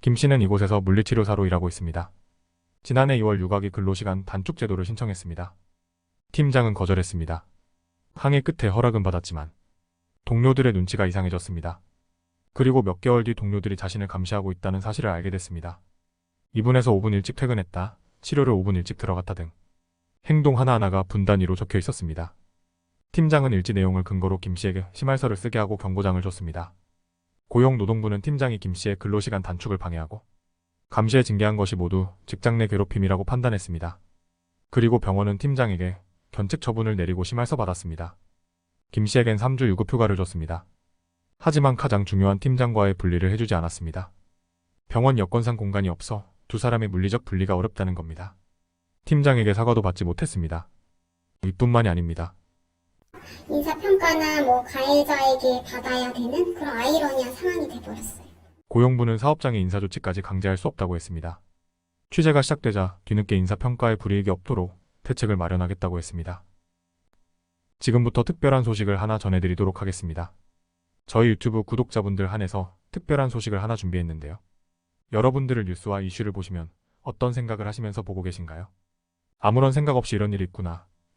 김 씨는 이곳에서 물리치료사로 일하고 있습니다. 지난해 2월 육아기 근로시간 단축 제도를 신청했습니다. 팀장은 거절했습니다. 항의 끝에 허락은 받았지만 동료들의 눈치가 이상해졌습니다. 그리고 몇 개월 뒤 동료들이 자신을 감시하고 있다는 사실을 알게 됐습니다. 2분에서 5분 일찍 퇴근했다, 치료를 5분 일찍 들어갔다 등 행동 하나하나가 분단위로 적혀 있었습니다. 팀장은 일지 내용을 근거로 김 씨에게 심할서를 쓰게 하고 경고장을 줬습니다. 고용노동부는 팀장이 김 씨의 근로시간 단축을 방해하고 감시에 징계한 것이 모두 직장 내 괴롭힘이라고 판단했습니다. 그리고 병원은 팀장에게 견책 처분을 내리고 심할서 받았습니다. 김 씨에겐 3주 유급 휴가를 줬습니다. 하지만 가장 중요한 팀장과의 분리를 해주지 않았습니다. 병원 여건상 공간이 없어 두 사람의 물리적 분리가 어렵다는 겁니다. 팀장에게 사과도 받지 못했습니다. 이뿐만이 아닙니다. 인사평가나 뭐 가해자에게 받아야 되는 그런 아이러니한 상황이 돼버렸어요. 고용부는 사업장의 인사조치까지 강제할 수 없다고 했습니다. 취재가 시작되자 뒤늦게 인사평가에 불이익이 없도록 대책을 마련하겠다고 했습니다. 지금부터 특별한 소식을 하나 전해드리도록 하겠습니다. 저희 유튜브 구독자분들 한해서 특별한 소식을 하나 준비했는데요. 여러분들을 뉴스와 이슈를 보시면 어떤 생각을 하시면서 보고 계신가요? 아무런 생각 없이 이런 일이 있구나,